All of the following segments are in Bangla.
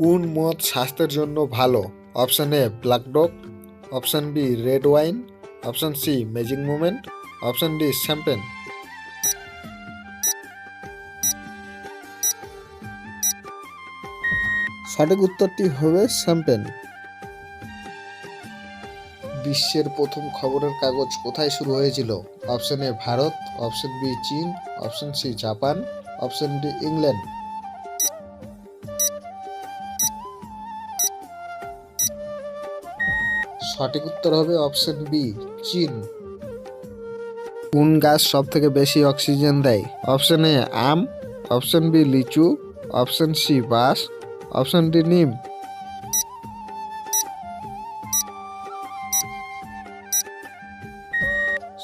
কোন মদ স্বাস্থ্যের জন্য ভালো? Option A black dog option B red wine option C magic movement option D champagne সঠিক উত্তরটি হবে শ্যাম্পেন বিশ্বের প্রথম খবরের কাগজ কোথায় শুরু হয়েছিল? Option A Bharat option B চীন option C Japan option D England. সঠিক উত্তর হবে অপশন বি, চীন। কোন গাছ সব থেকে বেশি অক্সিজেন দেয়? অপশন এ, আম। অপশন বি, লিচু। অপশন সি, বাঁশ। অপশন ডি, নিম।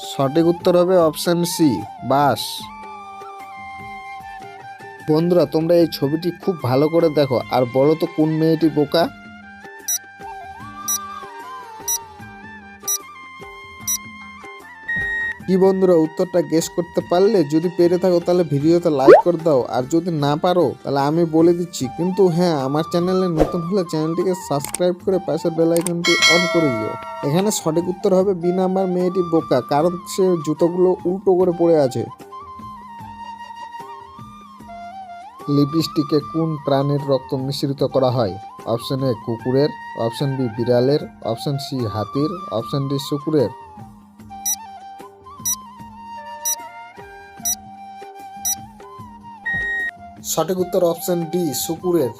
সঠিক উত্তর হবে অপশন সি বাস বন্ধুরা, তোমরা এই ছবিটি খুব ভালো করে দেখো। আর বলো তো, কোন মেয়েটি বোকা? কি বন্ধুরা, উত্তরটা গেস করতে পারলে যদি পেরে থাকো তাহলে ভিডিওতে লাইক করে দাও, আর যদি না পারো তাহলে আমি বলে দিচ্ছি। কিন্তু হ্যাঁ আমার চ্যানেলে নতুন হলে চ্যানেলটিকে সাবস্ক্রাইব করে পাশের বেল আইকনটি অন করে দিও। এখানে সঠিক উত্তর হবে বি নাম্বার মেয়েটি বোকা, কারণ সে জুতোগুলো উল্টো করে পড়ে আছে। লিপস্টিকে কোন প্রাণীর রক্ত মিশ্রিত করা হয়? অপশন এ কুকুরের অপশন বি বিড়ালের অপশন সি হাতির অপশন ডি শুকুরের। সঠিক উত্তর অপশন ডি শুকুরের